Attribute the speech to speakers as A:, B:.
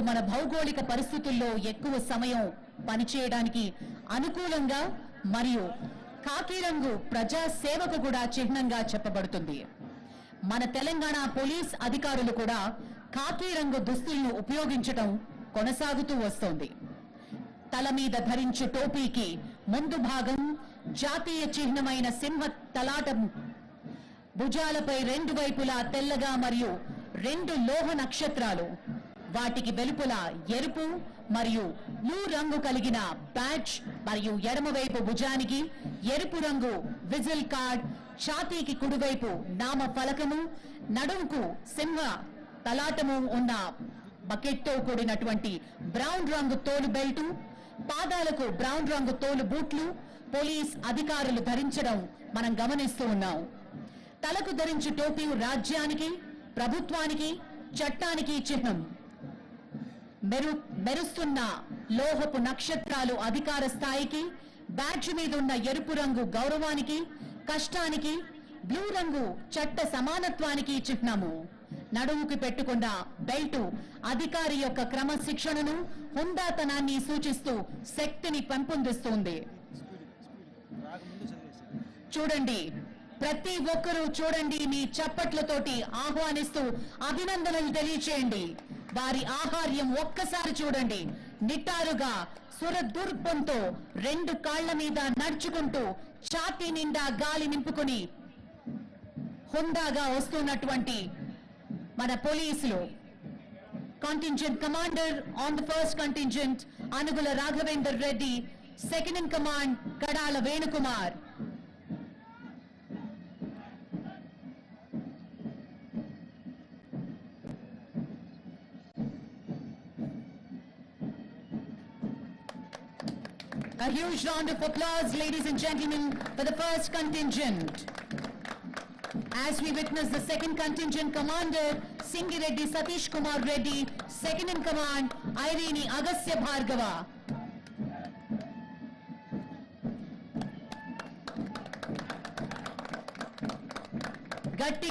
A: మన భౌగోళిక పరిస్థితుల్లో ఎక్కువ సమయం పనిచేయడానికి అనుకూలంగా మరియు కాకి రంగు ప్రజా సేవకు కూడా చిహ్నంగా చెప్పబడుతుంది. మన తెలంగాణ పోలీస్ అధికారులు కూడా కాకి రంగు దుస్తులను ఉపయోగించడం కొనసాగుతూ వస్తోంది. తల మీద ధరించు టోపీకి ముందు భాగం జాతీయ చిహ్నమైన సింహ తలాటం భుజాలపై రెండు వైపులా తెల్లగా మరియు రెండు లోహ నక్షత్రాలు వాటికి వెలుపల ఎరుపు మరియు బ్లూ రంగు కలిగిన బ్యాడ్జ్ మరియు ఎడమవైపు భుజానికి ఎరుపు రంగు విజిల్ కార్డ్ ఛాతీకి కుడివైపు నామ ఫలకము నడుముకు సింహ తలాటము ఉన్న బకెట్తో కూడినటువంటి బ్రౌన్ రంగు తోలు బెల్టు పాదాలకు బ్రౌన్ రంగు తోలు బూట్లు పోలీస్ అధికారులు ధరించడం మనం గమనిస్తూ ఉన్నాం. తలకు ధరించు టోపీ రాజ్యానికి ప్రభుత్వానికి చట్టానికి చిహ్నం. మెరు మెరుస్తున్న లోహపు నక్షత్రాలు అధికార స్థాయికి బ్యాడ్జ్ మీద ఉన్న ఎరుపు రంగు గౌరవానికి కష్టానికి బ్లూ రంగు చట్ట సమానత్వానికి చిహ్నము. నడుముకి పెట్టుకున్న బెల్టు అధికారి యొక్క క్రమశిక్షణను హుందాతనాన్ని సూచిస్తూ శక్తిని పెంపొందిస్తుంది. చూడండి ప్రతి ఒక్కరూ చూడండి మీ చప్పట్లతోటి ఆహ్వానిస్తూ అభినందనలు తెలియచేయండి. వారి ఆహార్యం ఒక్కసారి చూడండి. నిటారుగా సురదుర్పంతో రెండు కాళ్ళ మీద నడుచుకుంటూ ఛాతీ నిండా గాలి నింపుకొని హుందాగా వస్తున్నటువంటి మన పోలీసులు. Contingent commander on the first contingent Anugula Raghavender Reddy second in command Kadala Venukumar A huge round of applause, ladies and gentlemen, for the first contingent. As we witness the second contingent commander, Singhi Reddy Satish Kumar Reddy, second in command, Irene Agasya Bhargava. గట్టిగా